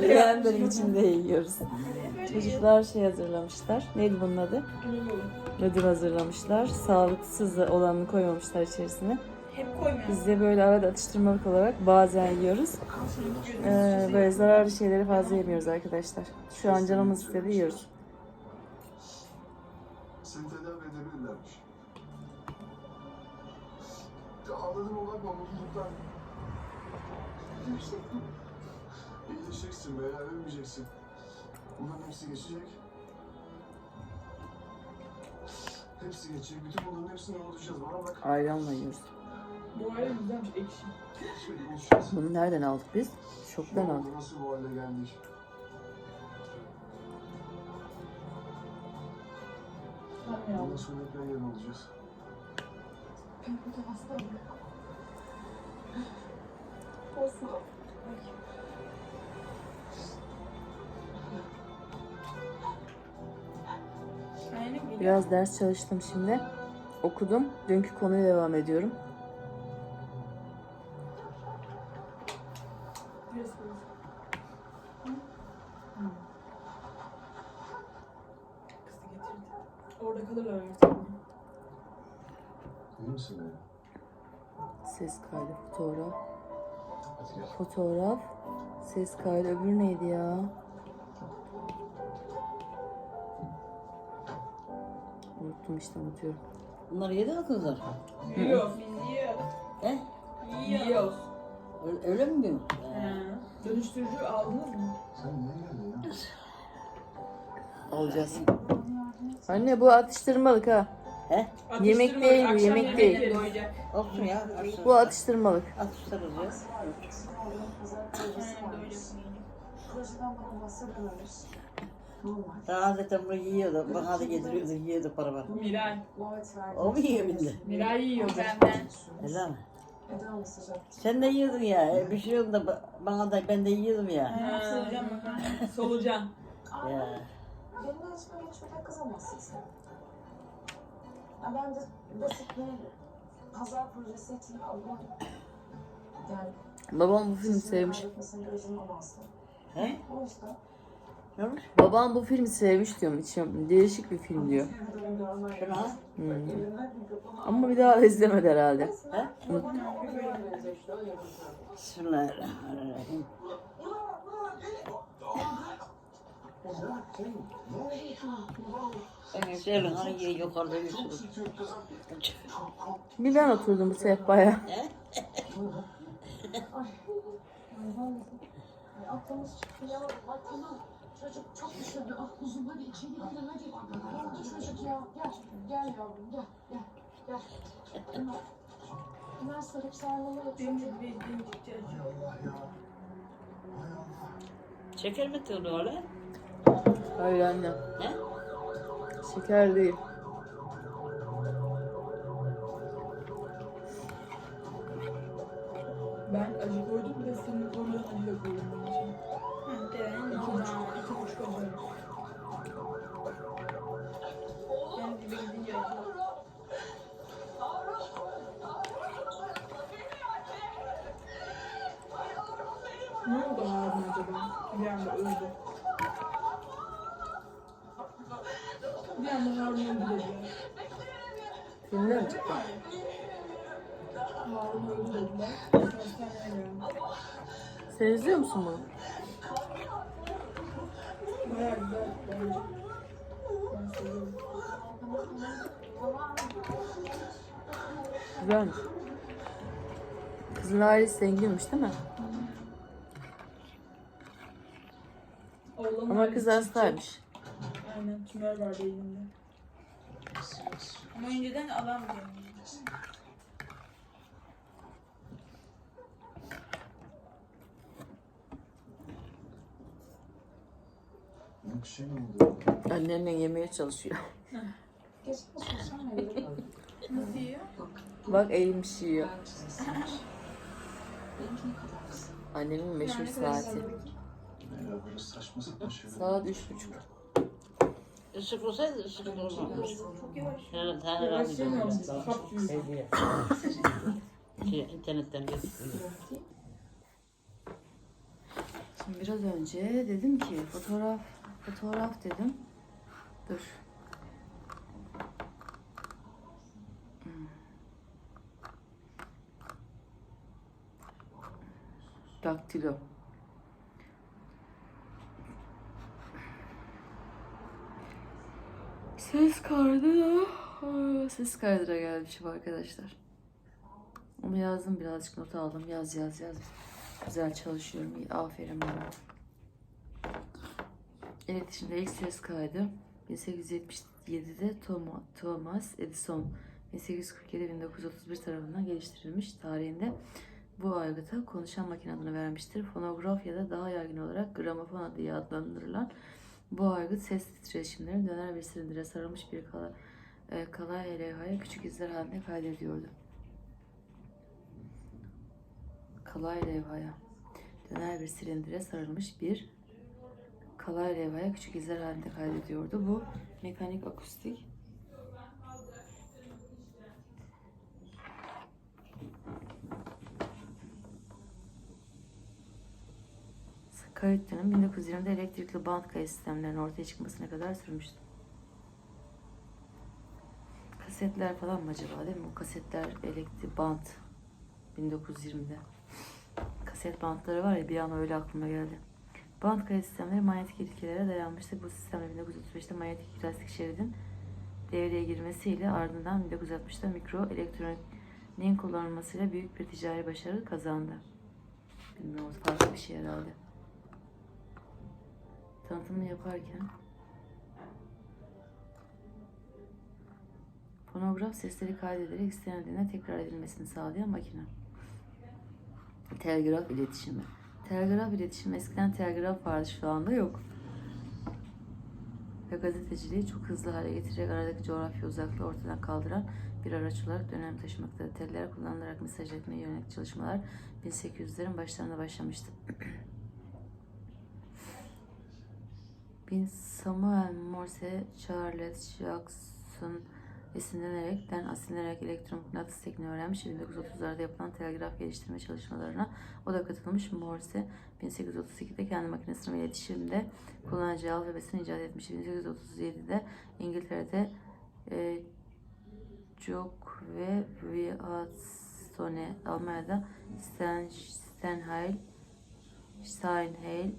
Leğenlerin içinde yiyoruz. Çocuklar şey hazırlamışlar. Neydi bunun adı? Ödül hazırlamışlar. Sağlıksız olanını koymamışlar içerisine. Hep koymuyor. Biz de böyle arada atıştırmalık olarak bazen yiyoruz. Ee, böyle zararlı şeyleri fazla yemiyoruz arkadaşlar. Şu an canımız istedi yiyoruz. Seni tedavi edebilirlermiş. Ya Ağladın olan mutluluktan. İyileşeceksin veya ölmeyeceksin. Bunların hepsi geçecek. Hepsi geçecek. Bütün bunların hepsini unutacağız. Bana bak. Ayranla yiyoruz. Bu ayrı güzelmiş ekşi. Konuşacağız. Bunu nereden aldık biz? Şoktan Şu aldık. Nasıl bu hale geldik? Bundan sonra hep yan yana olacağız. Aynen Biraz ders çalıştım şimdi. Okudum. Dünkü konuya devam ediyorum. Orada kalırlar artık. İyi misin benim? Ses kaydı, fotoğraf. Fotoğraf, ses kaydı. Öbürü neydi ya? Unuttum işte unutuyorum. Bunları yedi mi kızlar? Yiyoruz. Biz yiyoruz. He? Yiyoruz. Öyle, öyle mi diyorsun? He. Dönüştürücü aldınız mı? Sen niye geldin ya? Alacağız. Anne bu atıştırmalık ha. He? Yemek Atıştırmalık, değil bu, yemek değil. Olsun ya. Bu atıştırmalık. Atıştırırız ya. Daha zaten bunu yiyordu. Bana da getiriyordu, yiyordu para var. Miray. O mu yiyor bindi? Miray yiyor benden. Öyle mi? Sen de yiyordun ya. Bir şey oldu da ba- bana da ben de yiyordum ya. Ha, solucan bakalım. Solucan. Ya. Benimle içme geçmeden kızamazsın sen. Ya ben de basit bir pazar projesi için aldım. Yani Babam bu filmi sevmiş. He? O yüzden Olmuş? Babam bu filmi sevmiş diyorum. İçim değişik bir film diyor. Hmm. Ama bir daha izlemedi herhalde. He? Bismillahirrahmanirrahim. Hani yukarıda yürüsün. Bir ben oturdum bu sehpaya. aklımız çıktı ya. Çocuk çok düşündü. Ah kuzum hadi içeri gidelim hadi. Ne oldu çocuk ya? Gel. Gel yavrum gel. Gel. Gel. Ömer. Ömer sarıp sarmalı Benim çocuk. bir dincik Allah ya. Hay Allah. Şeker mi tığdı öyle? Hayır anne. He? Şeker değil. Ben acı koydum bir de senin koymadan acı da için. İki buçuk, iki buçuk acı. Ben dibe gidince acı. Ne oldu Harun acaba? Bir. Sen izliyor musun bunu? Bence. Ben seviyorum. Kızın ailesi zenginmiş değil mi? Oğlanın Ama kız hastaymış. Aynen tümör vardı elinde. Ama önceden adam Bir şey mi oldu? Annemle yemeye çalışıyor. Nasıl yiyor? Bak eğilmiş yiyor. Annemin meşhur saati. Ya böyle saçma sapan şeyler. Saat üç buçuk. Işık olsaydı ışık. Çok yavaş. Tane. Şey, internetten. Şimdi biraz önce dedim ki fotoğraf fotoğraf dedim. Dur. Hmm. Daktilo. Ses kaydı ses kaydıra gelmişim arkadaşlar. Onu yazdım birazcık not aldım. Yaz yaz yaz. Güzel çalışıyorum. İyi. Aferin bana. İletişimde ilk ses kaydı 1877'de Toma- Thomas Edison 1847-1931 tarafından geliştirilmiş tarihinde bu aygıta konuşan makine adını vermiştir. Fonograf ya da daha yaygın olarak gramofon diye adlandırılan bu aygıt ses titreşimlerini döner bir silindire sarılmış bir kala, e, kalay levhaya küçük izler halinde kaydediyordu. Kalay levhaya döner bir silindire sarılmış bir kalay levhaya küçük izler halinde kaydediyordu. Bu mekanik akustik kayıt dönemi 1920'de elektrikli band kayıt sistemlerinin ortaya çıkmasına kadar sürmüştü. Kasetler falan mı acaba değil mi? O kasetler elektrik band 1920'de. Kaset bantları var ya bir an öyle aklıma geldi. Band kayıt sistemleri manyetik ilkelere dayanmıştı. Bu sistemle 1935'te manyetik plastik şeridin devreye girmesiyle ardından 1960'da mikro elektroniğin kullanılmasıyla büyük bir ticari başarı kazandı. Bilmiyorum farklı bir şey herhalde. Tanıtımını yaparken fonograf sesleri kaydederek istenildiğinde tekrar edilmesini sağlayan makine. Telgraf iletişimi. Telgraf iletişimi eskiden telgraf vardı şu anda yok. Ve gazeteciliği çok hızlı hale getirerek aradaki coğrafya uzaklığı ortadan kaldıran bir araç olarak dönem taşımaktadır. Teller kullanılarak mesaj etmeye yönelik çalışmalar 1800'lerin başlarında başlamıştı. Bin Samuel Morse, Charles Jackson esinlenerekten asinlenerek elektromıknatıs tekniği öğrenmiş ve 1930'larda yapılan telgraf geliştirme çalışmalarına o da katılmış. Morse 1832'de kendi makinesini ve iletişimde kullanacağı alfabesini icat etmiş. 1837'de İngiltere'de e, Jock ve Wiatstone, Almanya'da Sten, Stenheil, Steinheil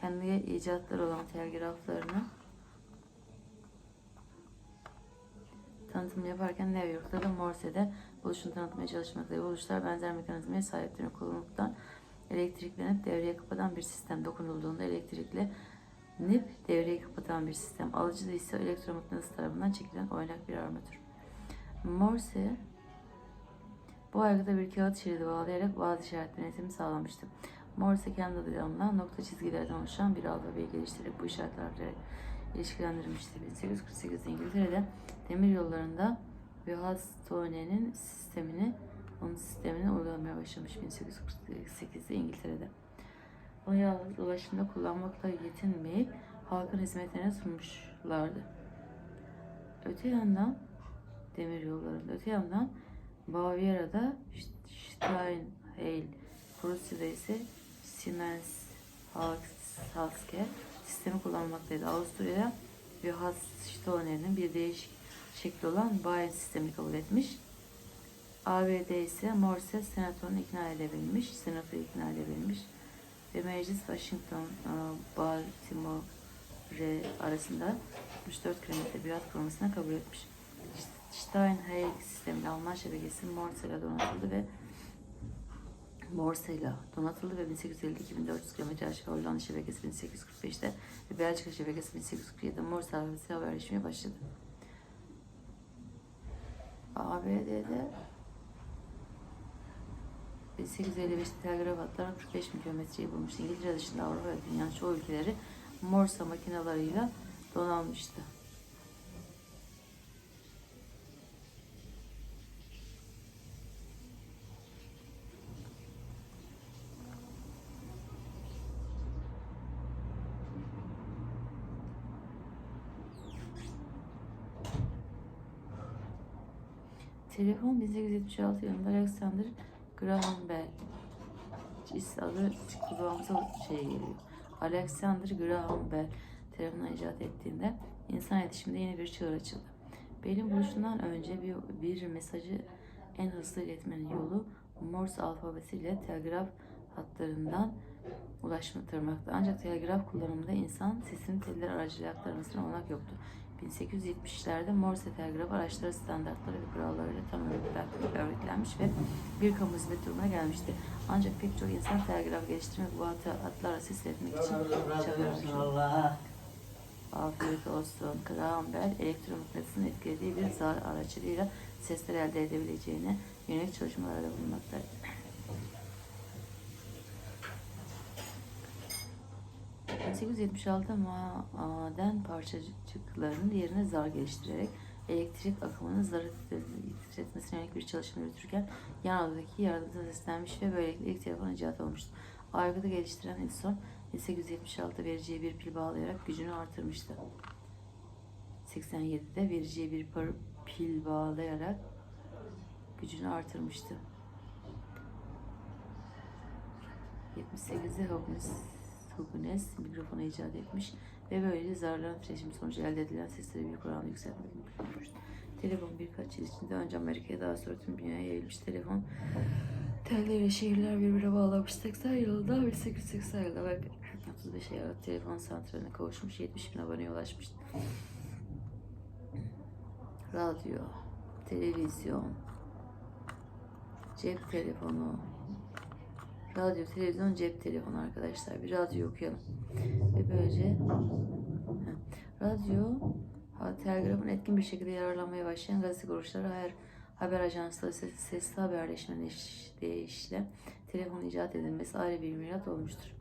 kendi icatları olan telgraflarını tanıtımını yaparken New York'ta da Morse'de buluşunu tanıtmaya çalışmaktadır. Buluşlar benzer mekanizmaya sahiptir. Kullanımdan elektriklenip devreye kapatan bir sistem dokunulduğunda elektrikle nip devreyi kapatan bir sistem. Alıcı da ise elektromıknatıs tarafından çekilen oynak bir armatür. Morse bu aygıta bir kağıt şeridi bağlayarak bazı işaret yönetimi sağlamıştı. Morse kendi adıyla nokta çizgilerden oluşan bir alfabeyi geliştirerek bu işaretlerle ilişkilendirmişti. 1848'de İngiltere'de demir yollarında Wheatstone'nin sistemini onun sistemini uygulamaya başlamış 1848'de İngiltere'de. Onu yalnız ulaşımda kullanmakla yetinmeyip halkın hizmetlerine sunmuşlardı. Öte yandan demir yollarında öte yandan Bavyera'da Steinheil, Prusya'da ise Siemens Halske sistemi kullanılmaktaydı. Avusturya'da Johann bir değişik şekli olan Bayern sistemi kabul etmiş. ABD ise Morse senatonu ikna edebilmiş, senatoyu ikna edebilmiş ve meclis Washington, e, Baltimore arasında 64 kilometre bir hat kurulmasına kabul etmiş. Steinheil sisteminin Alman şebekesi Morse ile donatıldı ve Morse ile donatıldı ve 1850'de 2400 km aşık Hollanda şebekesi 1845'te ve Belçika şebekesi 1847'de Morse alfabesi haberleşmeye başladı. ABD'de 1855'te telgraf hatları 45 bin kilometreyi bulmuş. İngiltere dışında Avrupa ve dünyanın çoğu ülkeleri Morse makinalarıyla donanmıştı. Telefon 1876 yılında Alexander Graham Bell adı kulağımıza şey geliyor. Alexander Graham Bell tarafından icat ettiğinde insan iletişiminde yeni bir çığır açıldı. Bell'in buluşundan önce bir, bir mesajı en hızlı iletmenin yolu Morse alfabesiyle telgraf hatlarından ulaştırmaktı. Ancak telgraf kullanımında insan sesini teller aracılığıyla aktarmasına olanak yoktu. 1870'lerde Morse telgraf araçları standartları ve kurallarıyla tam örgütlen- örgütlenmiş ve bir kamu hizmet durumuna gelmişti. Ancak pek çok insan telgraf geliştirmek bu hatlarla ses iletmek için. Allah. Afiyet olsun. Graham Bell elektromıknatısın etkilediği bir zar aracılığıyla sesler elde edebileceğine yönelik çalışmalarda bulunmaktaydı. ...1876'da maden parçacıklarının yerine zar geliştirerek elektrik akımının zarı titretmesine yönelik bir çalışma yürütürken yan odadaki yardımcı seslenmiş ve böylelikle ilk telefon icat olmuştu. Aygıtı geliştiren Edison 1876'da vericiye bir pil bağlayarak gücünü artırmıştı. 87'de vericiye bir pil bağlayarak gücünü artırmıştı. 78'de Hughes, Hughes mikrofonu icat etmiş ve böylece zarların titreşimi sonucu elde edilen sesleri büyük oranda yükseltmek mümkün olmuştu. Telefon birkaç yıl içinde önce Amerika'ya daha sonra tüm dünyaya yayılmış telefon Telleri şehirler birbirine bağlamış 80 yılında 1880 yılında ve 35 yılda telefon santraline kavuşmuş 70 bin aboneye ulaşmıştı. Radyo, televizyon, cep telefonu, radyo, televizyon, cep telefonu arkadaşlar. Bir radyo okuyalım. Ve böylece radyo telgrafın etkin bir şekilde yararlanmaya başlayan gazete kuruluşları her haber ajansları ses, sesli haberleşme değiş- deyişle telefonun icat edilmesi ayrı bir milat olmuştur.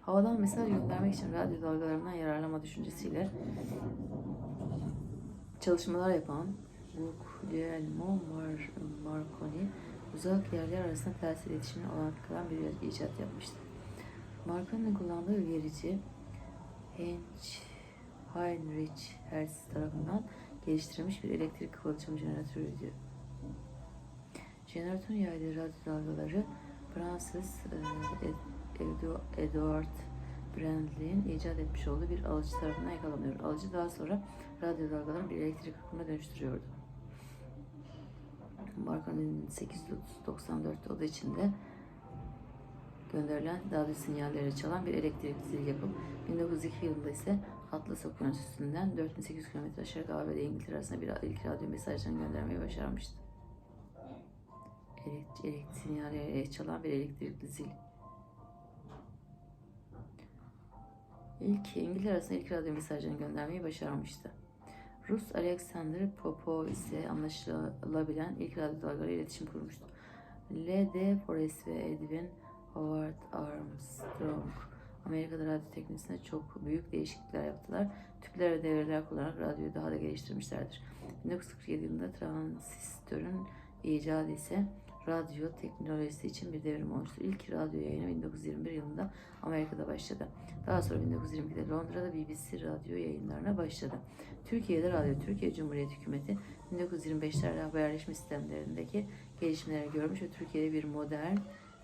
Havadan mesaj göndermek için radyo dalgalarından yararlanma düşüncesiyle çalışmalar yapan Guglielmo Mar Marconi uzak yerler arasında telsiz iletişimine olanak kalan bir icat yapmıştı. Marconi'nin kullandığı verici Heinz Heinrich Hertz tarafından geliştirilmiş bir elektrik kıvılcım jeneratörüydü. Jeneratörün yaydığı radyo dalgaları Fransız e, Edward Brandley'in icat etmiş olduğu bir alıcı tarafından yakalanıyor. Alıcı daha sonra radyo dalgalarını bir elektrik akımına dönüştürüyordu. Marconi'nin 894 oda içinde gönderilen radyo sinyalleri çalan bir elektrik zil yapıp 1902 yılında ise Atlas Okyanusu'ndan 4800 km aşağı ABD İngiltere arasında bir ilk radyo mesajlarını göndermeyi başarmıştı. Elektrik, elektrik sinyalleri çalan bir elektrikli zil. İlk İngiltere arasında ilk radyo mesajlarını göndermeyi başarmıştı. Rus Alexander Popov ise anlaşılabilen ilk radyo iletişim kurmuştu. L.D. Forrest ve Edwin Howard Armstrong Amerika'da radyo teknisinde çok büyük değişiklikler yaptılar. Tüpler ve devreler kullanarak radyoyu daha da geliştirmişlerdir. 1947 yılında transistörün icadı ise radyo teknolojisi için bir devrim olmuştur. İlk radyo yayını 1921 yılında Amerika'da başladı. Daha sonra 1922'de Londra'da BBC radyo yayınlarına başladı. Türkiye'de Radyo Türkiye Cumhuriyeti Hükümeti 1925'lerde haberleşme sistemlerindeki gelişmeleri görmüş ve Türkiye'de bir modern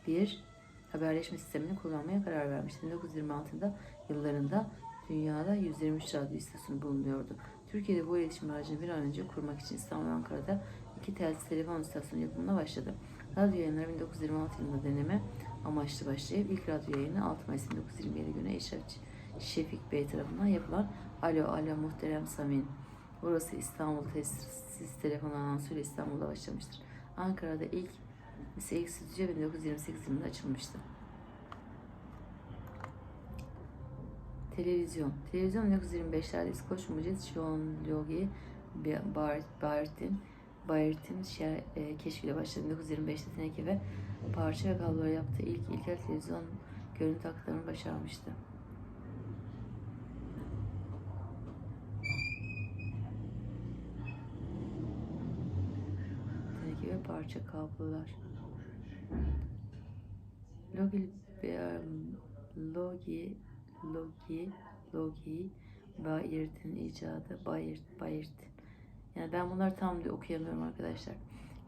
bir haberleşme sistemini kullanmaya karar vermişti. 1926'da yıllarında dünyada 123 radyo istasyonu bulunuyordu. Türkiye'de bu iletişim aracını bir an önce kurmak için İstanbul ve Ankara'da iki telsiz telefon istasyonu yapımına başladı. Radyo yayınları 1926 yılında deneme amaçlı başlayıp ilk radyo yayını 6 Mayıs 1927 günü Eşref Şefik Bey tarafından yapılan Alo Alo Muhterem Samin. Burası İstanbul Tesis Telefon Anonsuyla İstanbul'da başlamıştır. Ankara'da ilk ise ilk stüdyo 1928 yılında açılmıştı. Televizyon. Televizyon 1925'lerde İskoç mucit Sean Logie Bayert'in Bayert'in şer- e, keşfiyle başladı. 1925'te teneke ve parça ve kabloları yaptığı ilk ilkel televizyon görüntü aktarımı başarmıştı. Teneke ve parça kablolar. Logi, Logi, Logi, Logi, Bayert'in icadı, Bayert, Bayert Yani ben bunları tam da okuyamıyorum arkadaşlar.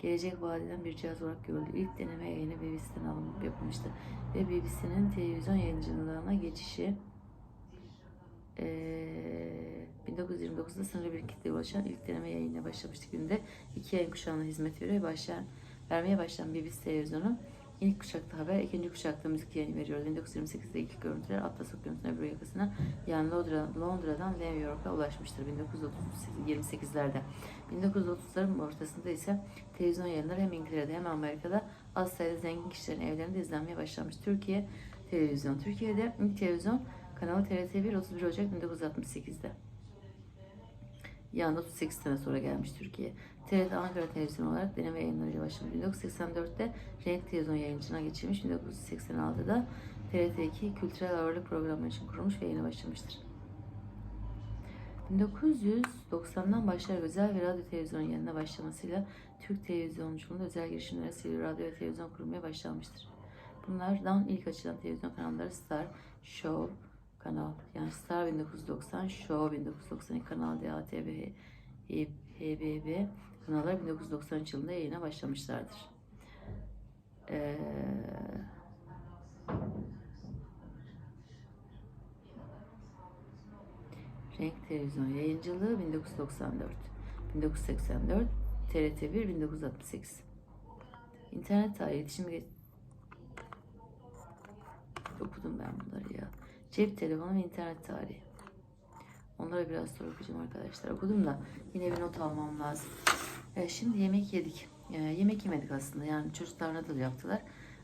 Gelecek vadeden bir cihaz olarak görüldü. İlk deneme yayını BBC'den alınıp yapılmıştı. Ve BBC'nin televizyon yayıncılığına geçişi eee 1929'da sınırlı bir kitleye ulaşan ilk deneme yayınına başlamıştı. Günde iki yayın kuşağına hizmet veriyor. Başlayan, vermeye başlayan BBC televizyonu ilk kuşakta haber, ikinci kuşakta müzik yayını veriyor. 1928'de ilk görüntüler Atlas Okyanusu'nun öbür yakasına yani Londra, Londra'dan New York'a ulaşmıştır 1928'lerde. 1930'ların ortasında ise televizyon yayınları hem İngiltere'de hem Amerika'da az sayıda zengin kişilerin evlerinde izlenmeye başlamış. Türkiye televizyon. Türkiye'de ilk televizyon kanalı TRT1 31 Ocak 1968'de. Yani 38 sene sonra gelmiş Türkiye. TRT Ankara Televizyon olarak deneme yayınlarıyla başlamış. 1984'te Renk Televizyon yayıncına geçirmiş. 1986'da TRT2 kültürel ağırlık programı için kurulmuş ve yayına başlamıştır. 1990'dan başlayarak özel ve radyo televizyon yayınına başlamasıyla Türk televizyonculuğunda özel girişimlere sivil radyo ve televizyon kurulmaya başlanmıştır. Bunlardan ilk açılan televizyon kanalları Star, Show, kanal yani Star 1990, Show 1992, Kanal D, ATV, HBB kanallar 1993 yılında yayına başlamışlardır. Ee, Renk Televizyon Yayıncılığı 1994 1984 TRT1 1968 İnternet tarihi iletişim okudum ben bunları ya. Cep telefonu ve internet tarihi. Onlara biraz sonra okuyacağım arkadaşlar. Okudum da yine bir not almam lazım. Evet, şimdi yemek yedik. Ee, yemek yemedik aslında. Yani çocuklar noodle yaptılar.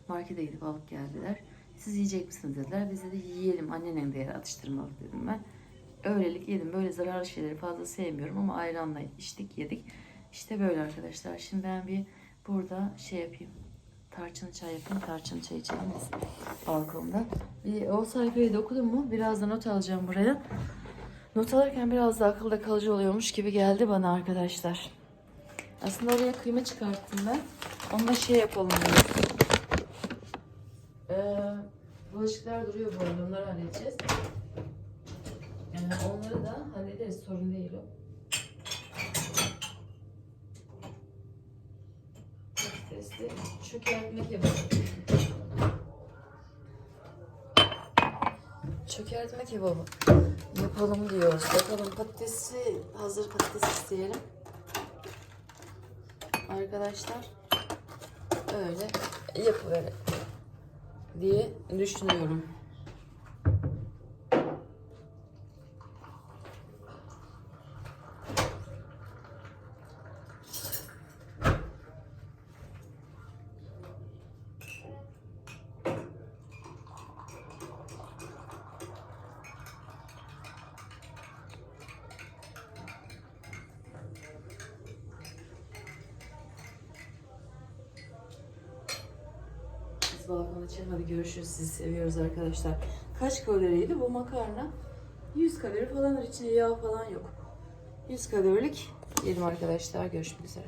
Markete gidip alıp geldiler. Siz yiyecek misiniz dediler. Biz de yiyelim. Annenin de yer atıştırmalık dedim ben. Öylelik yedim. Böyle zararlı şeyleri fazla sevmiyorum ama ayranla içtik yedik. İşte böyle arkadaşlar. Şimdi ben bir burada şey yapayım. Tarçın çay yapayım. Tarçın çay içelim biz balkonda. Bir, o sayfayı da okudum mu? Biraz da not alacağım buraya. Not alırken biraz da akılda kalıcı oluyormuş gibi geldi bana arkadaşlar. Aslında oraya kıyma çıkarttım ben. Onu da şey yapalım dedim. Ee, bulaşıklar duruyor bu arada. Onları halledeceğiz. Yani onları da hallederiz. Sorun değil o. Patatesli çökertme kebabı. Çökertme kebabı yapalım diyoruz. Bakalım patatesi, hazır patates isteyelim. Arkadaşlar öyle yapıverelim diye düşünüyorum. Balkona çıkalım. Hadi görüşürüz. Sizi seviyoruz arkadaşlar. Kaç kaloriydi bu makarna? 100 kalori falan içinde yağ falan yok. 100 kalorilik yedim arkadaşlar. Görüşmek üzere.